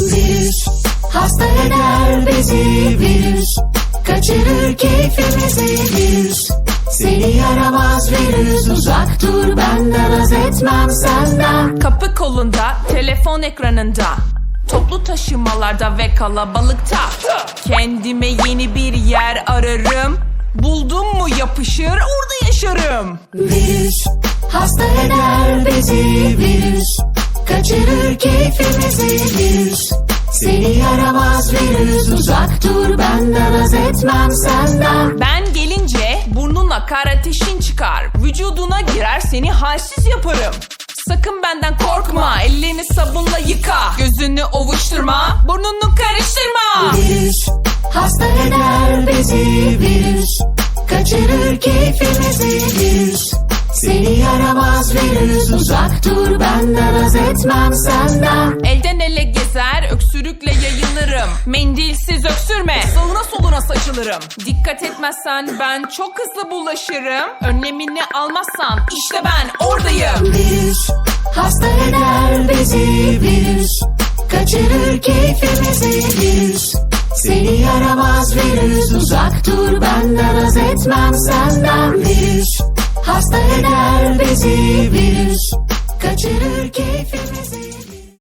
Virüs hasta eder bizi virüs Kaçırır keyfimizi virüs Seni yaramaz virüs Uzak dur benden az etmem senden. Kapı kolunda, telefon ekranında. Toplu taşımalarda ve kalabalıkta. Kendime yeni bir yer ararım. Buldum mu yapışır orada yaşarım. Virüs hasta eder bizi virüs Kaçırır keyfimizi Seni yaramaz virüs Uzak dur benden az etmem senden. Ben gelince burnuna kar ateşin çıkar Vücuduna girer seni halsiz yaparım. Sakın benden korkma ellerini sabunla yıka Gözünü ovuşturma burnunu karıştırma. Virüs hasta eder bizi virüs Kaçırır keyfimizi. Virüs Seni yaramaz virüs Uzak dur benden az etmem senden. Elden ele öksürükle yayılırım. Mendilsiz öksürme, sağına soluna saçılırım. Dikkat etmezsen ben çok hızlı bulaşırım. Önlemini almazsan işte ben oradayım. Virüs hasta eder bizi virüs Kaçırır keyfimizi virüs Seni yaramaz virüs Uzak dur benden az etmem senden Virüs hasta eder bizi virüs